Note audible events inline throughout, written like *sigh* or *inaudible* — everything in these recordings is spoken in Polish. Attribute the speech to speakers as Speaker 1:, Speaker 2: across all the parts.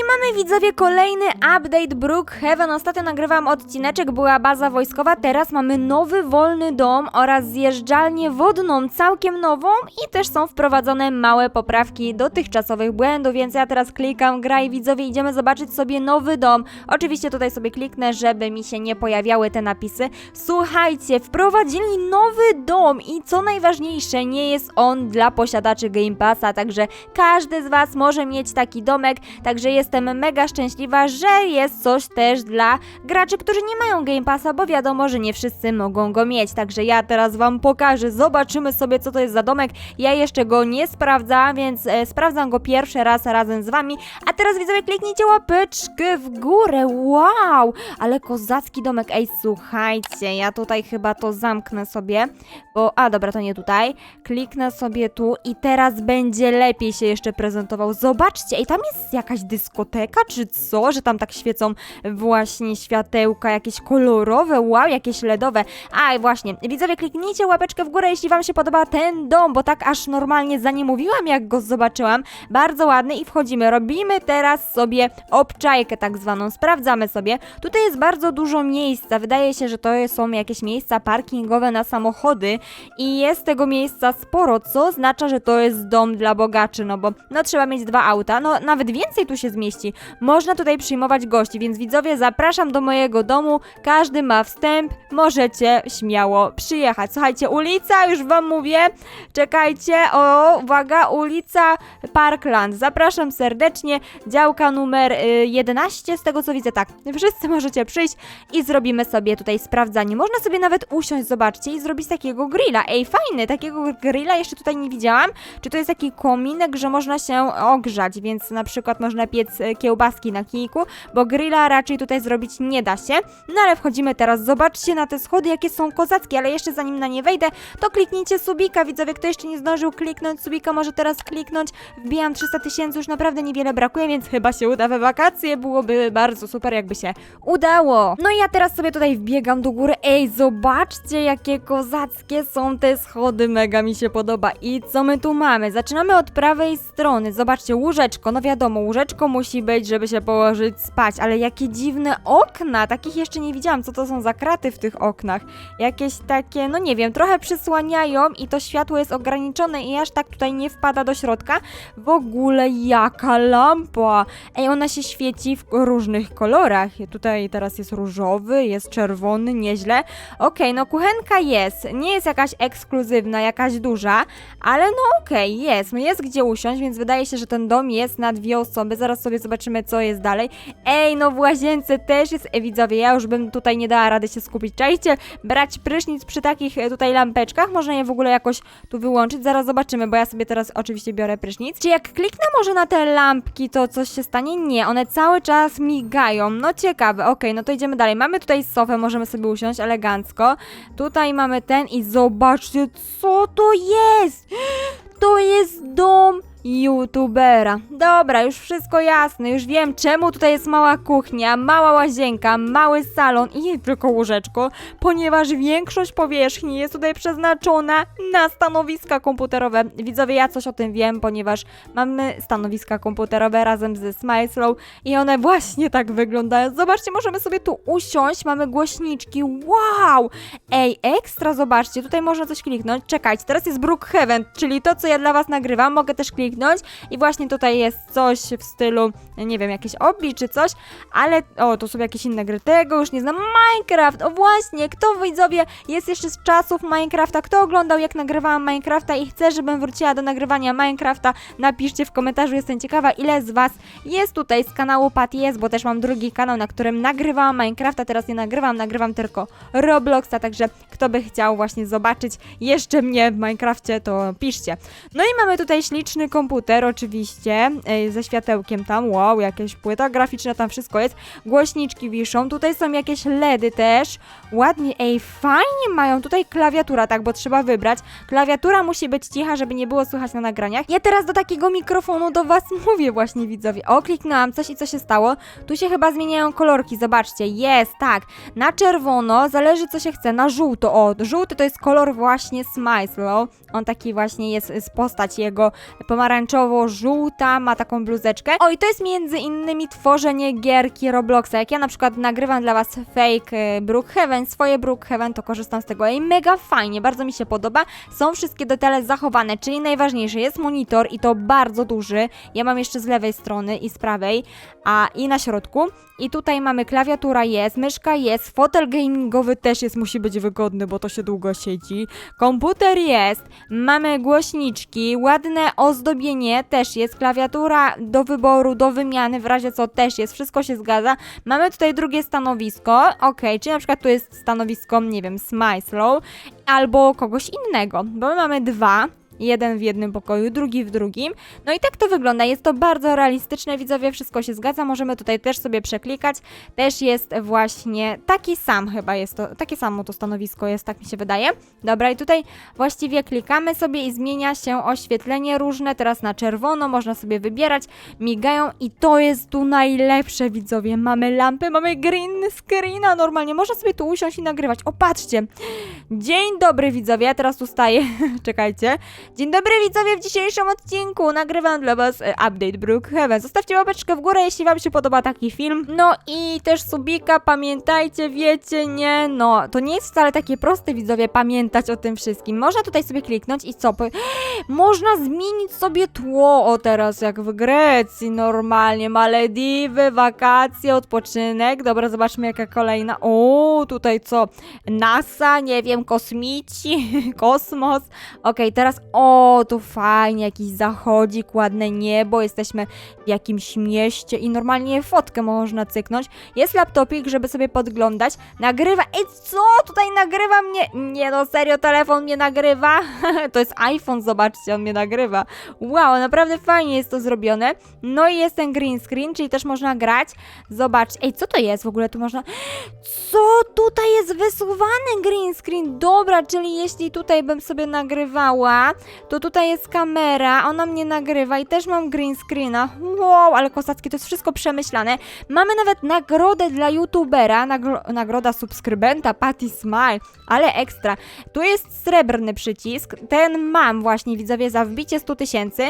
Speaker 1: i mamy widzowie kolejny update Brookhaven. Ostatnio nagrywałam odcineczek, była baza wojskowa, teraz mamy nowy wolny dom oraz zjeżdżalnię wodną, całkiem nową i też są wprowadzone małe poprawki dotychczasowych błędów, więc ja teraz klikam gra i widzowie idziemy zobaczyć sobie nowy dom. Oczywiście tutaj sobie kliknę, żeby mi się nie pojawiały te napisy. Słuchajcie, wprowadzili nowy dom i co najważniejsze, nie jest on dla posiadaczy Game Passa, także każdy z Was może mieć taki domek, także jestem mega szczęśliwa, że jest coś też dla graczy, którzy nie mają Game Passa, bo wiadomo, że nie wszyscy mogą go mieć, także ja teraz Wam pokażę, zobaczymy sobie co to jest za domek, ja jeszcze go nie sprawdzam, więc e, sprawdzam go pierwszy raz razem z Wami, a teraz widzowie kliknijcie łapeczkę w górę, wow, ale kozacki domek, ej słuchajcie, ja tutaj chyba to zamknę sobie, bo, a dobra, to nie tutaj, kliknę sobie tu i teraz będzie lepiej się jeszcze prezentował. Zobaczcie, ej, tam jest jakaś dyskoteka czy co, że tam tak świecą właśnie światełka jakieś kolorowe, wow, jakieś LEDowe. A właśnie, widzowie, kliknijcie łapeczkę w górę, jeśli wam się podoba ten dom, bo tak aż normalnie zaniemówiłam, jak go zobaczyłam. Bardzo ładny i wchodzimy. Robimy teraz sobie obczajkę tak zwaną, sprawdzamy sobie. Tutaj jest bardzo dużo miejsca, wydaje się, że to są jakieś miejsca parkingowe na samochody i jest tego miejsca sporo, co oznacza, że to jest dom dla bogaczy, no bo no trzeba mieć dwa auta, no nawet więcej tu się zmieści. Można tutaj przyjmować gości, więc widzowie, zapraszam do mojego domu, każdy ma wstęp, możecie śmiało przyjechać. Słuchajcie, ulica, już wam mówię, czekajcie, o, uwaga, ulica Parkland, zapraszam serdecznie, działka numer y, 11, z tego co widzę, tak, wszyscy możecie przyjść i zrobimy sobie tutaj sprawdzanie. Można sobie nawet usiąść, zobaczcie, i zrobić takiego grilla. Ej, fajny, takiego grilla jeszcze tutaj nie widziałam. Czy to jest taki kominek, że można się ogrzać, więc na przykład można piec kiełbaski na kijku, bo grilla raczej tutaj zrobić nie da się. No ale wchodzimy teraz, zobaczcie na te schody, jakie są kozackie, ale jeszcze zanim na nie wejdę, to kliknijcie subika, widzowie, kto jeszcze nie zdążył kliknąć subika, może teraz kliknąć. Wbijam 300 tysięcy, już naprawdę niewiele brakuje, więc chyba się uda we wakacje, byłoby bardzo super, jakby się udało. No i ja teraz sobie tutaj wbiegam do góry, ej, zobaczcie, jakie kozackie są te schody, mega mi się podoba. I co my tu mamy? Zaczynamy od prawej strony, zobaczcie, łóżeczko, no wiadomo, łóżeczko musi być, żeby się położyć spać, ale jakie dziwne okna, takich jeszcze nie widziałam, co to są za kraty w tych oknach. Jakieś takie, no nie wiem, trochę przysłaniają i to światło jest ograniczone i aż tak tutaj nie wpada do środka. W ogóle jaka lampa! Ej, ona się świeci w różnych kolorach. Tutaj teraz jest różowy, jest czerwony, nieźle. Okej, no kuchenka jest, nie jest jakaś ekskluzywna, jakaś duża, ale no okej, jest, no jest gdzie usiąść, więc wydaje się, że ten dom jest na dwie osoby. Zaraz sobie zobaczymy, co jest dalej. Ej, no w łazience też jest, e, widzowie, ja już bym tutaj nie dała rady się skupić. Czajcie, brać prysznic przy takich e, tutaj lampeczkach, można je w ogóle jakoś tu wyłączyć, zaraz zobaczymy, bo ja sobie teraz oczywiście biorę prysznic. Czy jak kliknę może na te lampki, to coś się stanie? Nie, one cały czas migają, no ciekawe, okej, no to idziemy dalej. Mamy tutaj sofę, możemy sobie usiąść elegancko. Tutaj mamy ten i zobaczcie, co to jest! To jest dom youtubera. Dobra, już wszystko jasne, już wiem czemu tutaj jest mała kuchnia, mała łazienka, mały salon i tylko łóżeczko, ponieważ większość powierzchni jest tutaj przeznaczona na stanowiska komputerowe. Widzowie, ja coś o tym wiem, ponieważ mamy stanowiska komputerowe razem ze Smileslow i one właśnie tak wyglądają. Zobaczcie, możemy sobie tu usiąść, mamy głośniczki, wow! Ej, ekstra, zobaczcie, tutaj można coś kliknąć. Czekajcie, teraz jest Brookhaven, czyli to, co ja dla was nagrywam, mogę też kliknąć i właśnie tutaj jest coś w stylu, nie wiem, jakieś obi czy coś, ale, o, to są jakieś inne gry, tego już nie znam. Minecraft, o właśnie, kto widzowie jest jeszcze z czasów Minecrafta, kto oglądał jak nagrywałam Minecrafta i chce, żebym wróciła do nagrywania Minecrafta, napiszcie w komentarzu, jestem ciekawa, ile z was jest tutaj z kanału Pat jest, bo też mam drugi kanał, na którym nagrywałam Minecrafta, teraz nie nagrywam, nagrywam tylko Robloxa, także kto by chciał właśnie zobaczyć jeszcze mnie w Minecrafcie, to piszcie. No i mamy tutaj śliczny komputer, oczywiście, e, ze światełkiem tam, wow, jakieś płyta graficzna, tam wszystko jest, głośniczki wiszą, tutaj są jakieś LEDy też, ładnie, ej, fajnie mają, tutaj klawiatura, tak, bo trzeba wybrać, klawiatura musi być cicha, żeby nie było słychać na nagraniach. Ja teraz do takiego mikrofonu do was *laughs* mówię właśnie, widzowie, o, kliknęłam coś i co się stało, tu się chyba zmieniają kolorki, zobaczcie, jest, tak, na czerwono, zależy co się chce, na żółto, o, żółty to jest kolor właśnie Smile, on taki właśnie jest z postać jego pomarańczowy, pomarańczowo-żółta, ma taką bluzeczkę. O, i to jest między innymi tworzenie gierki Robloxa. Jak ja na przykład nagrywam dla was fake e, Brookhaven, swoje Brookhaven, to korzystam z tego i mega fajnie, bardzo mi się podoba. Są wszystkie detale zachowane, czyli najważniejsze jest monitor i to bardzo duży. Ja mam jeszcze z lewej strony i z prawej, a i na środku. I tutaj mamy klawiatura jest, myszka jest, fotel gamingowy też jest, musi być wygodny, bo to się długo siedzi. Komputer jest, mamy głośniczki, ładne ozdobienie też jest, klawiatura do wyboru, do wymiany, w razie co też jest, wszystko się zgadza. Mamy tutaj drugie stanowisko, ok, czyli na przykład tu jest stanowisko, nie wiem, Smyslow albo kogoś innego, bo my mamy dwa. Jeden w jednym pokoju, drugi w drugim. No i tak to wygląda. Jest to bardzo realistyczne, widzowie, wszystko się zgadza. Możemy tutaj też sobie przeklikać. Też jest właśnie taki sam chyba jest to, takie samo to stanowisko jest, tak mi się wydaje. Dobra, i tutaj właściwie klikamy sobie i zmienia się oświetlenie różne. Teraz na czerwono można sobie wybierać, migają i to jest tu najlepsze, widzowie. Mamy lampy, mamy green screena normalnie. Można sobie tu usiąść i nagrywać. O, patrzcie. Dzień dobry, widzowie. Ja teraz tu staję. *laughs* Czekajcie. Dzień dobry widzowie, w dzisiejszym odcinku nagrywam dla was e, update Brookhaven. Zostawcie łapeczkę w górę, jeśli wam się podoba taki film. No i też subika, pamiętajcie, wiecie, nie, no, to nie jest wcale takie proste widzowie pamiętać o tym wszystkim. Można tutaj sobie kliknąć i co? *gasps* Można zmienić sobie tło, o teraz jak w Grecji normalnie, Malediwy, wakacje, odpoczynek. Dobra, zobaczmy jaka kolejna. O, tutaj co? NASA, nie wiem, kosmici, *laughs* kosmos. Okej, teraz o, tu fajnie, jakiś zachodzik, ładne niebo, jesteśmy w jakimś mieście i normalnie fotkę można cyknąć. Jest laptopik, żeby sobie podglądać. Nagrywa, ej co, tutaj nagrywa mnie? Nie no, serio, telefon mnie nagrywa? *laughs* to jest iPhone, zobaczcie, on mnie nagrywa. Wow, naprawdę fajnie jest to zrobione. No i jest ten green screen, czyli też można grać. Zobaczcie, ej, co to jest w ogóle? Tu można... Co tutaj jest wysuwany green screen? Dobra, czyli jeśli tutaj bym sobie nagrywała, to tutaj jest kamera, ona mnie nagrywa i też mam green screena. Wow, ale kosackie, to jest wszystko przemyślane. Mamy nawet nagrodę dla youtubera, nagro nagroda subskrybenta, Patty Smile, ale ekstra. Tu jest srebrny przycisk, ten mam właśnie, widzowie, za wbicie 100 tysięcy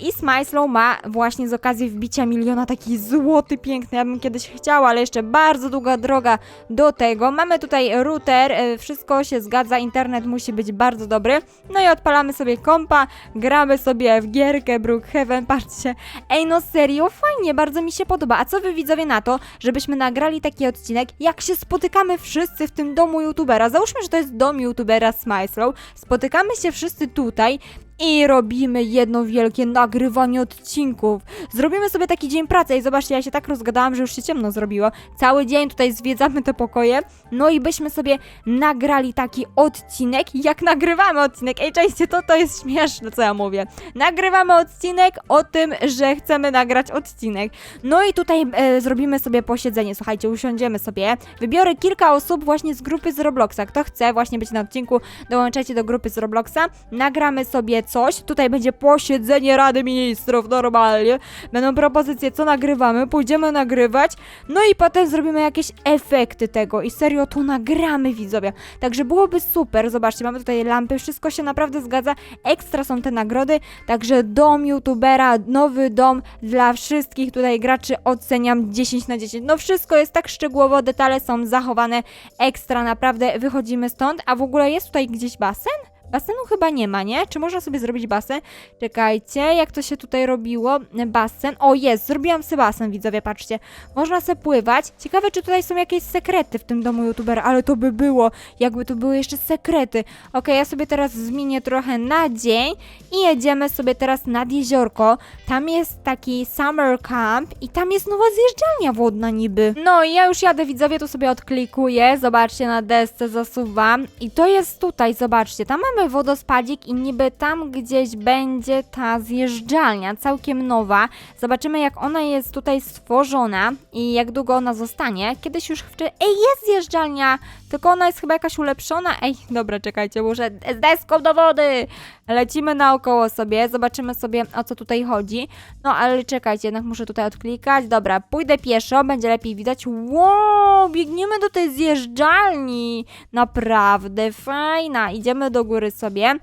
Speaker 1: i Smyslow ma właśnie z okazji wbicia miliona taki złoty, piękny, ja bym kiedyś chciała, ale jeszcze bardzo długa droga do tego. Mamy tutaj router, e, wszystko się zgadza, internet musi być bardzo dobry. No i odpalamy sobie kompa, gramy sobie w gierkę Brookhaven, patrzcie. Ej, no serio, fajnie, bardzo mi się podoba. A co wy widzowie na to, żebyśmy nagrali taki odcinek, jak się spotykamy wszyscy w tym domu youtubera? Załóżmy, że to jest dom youtubera Smyslow. Spotykamy się wszyscy tutaj i robimy jedno wielkie nagrywanie odcinków. Zrobimy sobie taki dzień pracy i zobaczcie, ja się tak rozgadałam, że już się ciemno zrobiło. Cały dzień tutaj zwiedzamy te pokoje, no i byśmy sobie nagrali taki odcinek, jak nagrywamy odcinek. Ej, cześć, to, to jest śmieszne, co ja mówię. Nagrywamy odcinek o tym, że chcemy nagrać odcinek. No i tutaj e, zrobimy sobie posiedzenie, słuchajcie, usiądziemy sobie. Wybiorę kilka osób właśnie z grupy z Robloxa. Kto chce właśnie być na odcinku, dołączajcie do grupy z Robloxa. Nagramy sobie coś. Tutaj będzie posiedzenie Rady Ministrów normalnie. Będą propozycje, co nagrywamy, pójdziemy nagrywać. No i potem zrobimy jakieś efekty tego i serio to nagramy widzowie. Także byłoby super. Zobaczcie, mamy tutaj lampy, wszystko się naprawdę zgadza. Ekstra są te nagrody. Także dom youtubera, nowy dom dla wszystkich tutaj graczy oceniam 10 na 10. No wszystko jest tak szczegółowo, detale są zachowane ekstra, naprawdę wychodzimy stąd. A w ogóle jest tutaj gdzieś basen? Basenu chyba nie ma, nie? Czy można sobie zrobić basen? Czekajcie, jak to się tutaj robiło? Basen. O, jest, zrobiłam sobie basen, widzowie, patrzcie. Można sobie pływać. Ciekawe, czy tutaj są jakieś sekrety w tym domu youtubera, ale to by było, jakby tu były jeszcze sekrety. Okej, ja sobie teraz zmienię trochę na dzień i jedziemy sobie teraz nad jeziorko. Tam jest taki summer camp i tam jest nowa zjeżdżalnia wodna niby. No i ja już jadę, widzowie, tu sobie odklikuję. Zobaczcie, na desce zasuwam. I to jest tutaj, zobaczcie, tam mamy wodospadzik i niby tam gdzieś będzie ta zjeżdżalnia, całkiem nowa. Zobaczymy, jak ona jest tutaj stworzona i jak długo ona zostanie. Kiedyś już wcześniej... Ej, jest zjeżdżalnia! Tylko ona jest chyba jakaś ulepszona. Ej, dobra, czekajcie, muszę z deską do wody! Lecimy naokoło sobie, zobaczymy sobie o co tutaj chodzi. No ale czekajcie, jednak muszę tutaj odklikać. Dobra, pójdę pieszo, będzie lepiej widać. Wow, biegniemy do tej zjeżdżalni. Naprawdę fajna. Idziemy do góry sobie.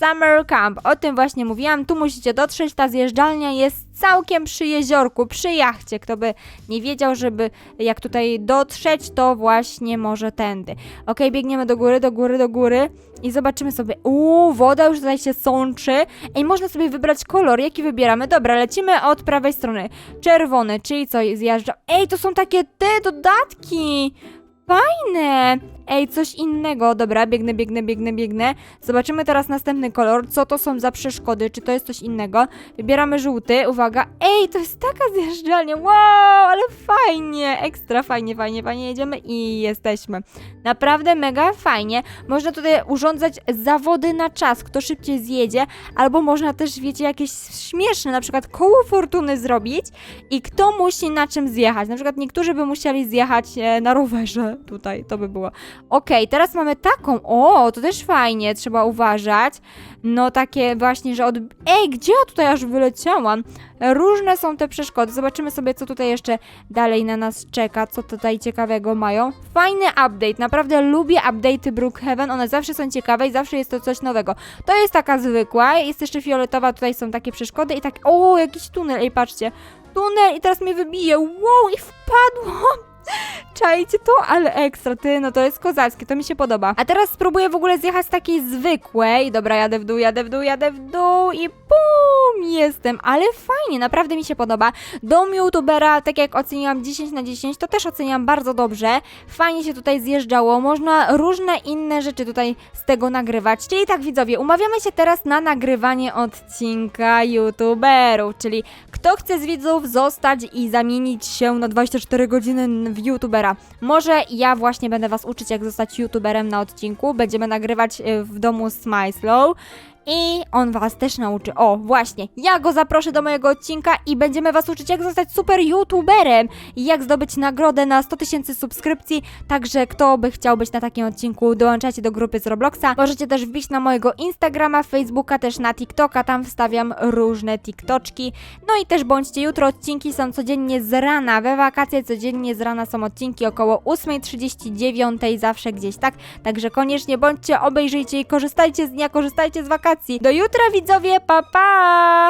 Speaker 1: Summer Camp. O tym właśnie mówiłam. Tu musicie dotrzeć. Ta zjeżdżalnia jest całkiem przy jeziorku, przy jachcie. Kto by nie wiedział, żeby jak tutaj dotrzeć, to właśnie może tędy. Okej, biegniemy do góry, do góry, do góry i zobaczymy sobie. Uuu, woda już tutaj się sączy. Ej, można sobie wybrać kolor. Jaki wybieramy? Dobra, lecimy od prawej strony. Czerwony, czyli co zjeżdża. Ej, to są takie te dodatki. Fajne! Ej, coś innego. Dobra, biegnę, biegnę, biegnę, biegnę. Zobaczymy teraz następny kolor. Co to są za przeszkody? Czy to jest coś innego? Wybieramy żółty. Uwaga. Ej, to jest taka zjeżdżalnia. Wow, ale fajnie. Ekstra fajnie, fajnie, fajnie. Jedziemy i jesteśmy. Naprawdę mega fajnie. Można tutaj urządzać zawody na czas. Kto szybciej zjedzie. Albo można też, wiecie, jakieś śmieszne, na przykład koło fortuny zrobić i kto musi na czym zjechać. Na przykład niektórzy by musieli zjechać e, na rowerze. Tutaj, to by było. Okej, teraz mamy taką. O, to też fajnie, trzeba uważać. No takie właśnie, że od... Ej, gdzie ja tutaj aż wyleciałam? Różne są te przeszkody. Zobaczymy sobie, co tutaj jeszcze dalej na nas czeka, co tutaj ciekawego mają. Fajny update, naprawdę lubię update'y Brookhaven, one zawsze są ciekawe i zawsze jest to coś nowego. To jest taka zwykła, jest jeszcze fioletowa, tutaj są takie przeszkody i tak... O, jakiś tunel, ej, patrzcie. Tunel i teraz mnie wybije, wow, i wpadłam! Czajcie to, ale ekstra, ty, no to jest kozackie, to mi się podoba. A teraz spróbuję w ogóle zjechać z takiej zwykłej. Dobra, jadę w dół, jadę w dół, jadę w dół i pum, jestem. Ale fajnie, naprawdę mi się podoba. Dom youtubera, tak jak oceniłam 10 na 10, to też oceniam bardzo dobrze. Fajnie się tutaj zjeżdżało, można różne inne rzeczy tutaj z tego nagrywać. Czyli tak widzowie, umawiamy się teraz na nagrywanie odcinka youtuberów, czyli kto chce z widzów zostać i zamienić się na 24 godziny w youtubera. Może ja właśnie będę was uczyć, jak zostać youtuberem na odcinku. Będziemy nagrywać y, w domu Smyslow. I on was też nauczy. O, właśnie, ja go zaproszę do mojego odcinka i będziemy was uczyć, jak zostać super youtuberem i jak zdobyć nagrodę na 100 tysięcy subskrypcji. Także kto by chciał być na takim odcinku, dołączajcie do grupy z Robloxa. Możecie też wbić na mojego Instagrama, Facebooka, też na TikToka, tam wstawiam różne TikToczki. No i też bądźcie jutro, odcinki są codziennie z rana, we wakacje codziennie z rana są odcinki około 8.39 zawsze gdzieś, tak? Także koniecznie bądźcie, obejrzyjcie i korzystajcie z dnia, korzystajcie z wakacji. Do jutra widzowie, pa pa!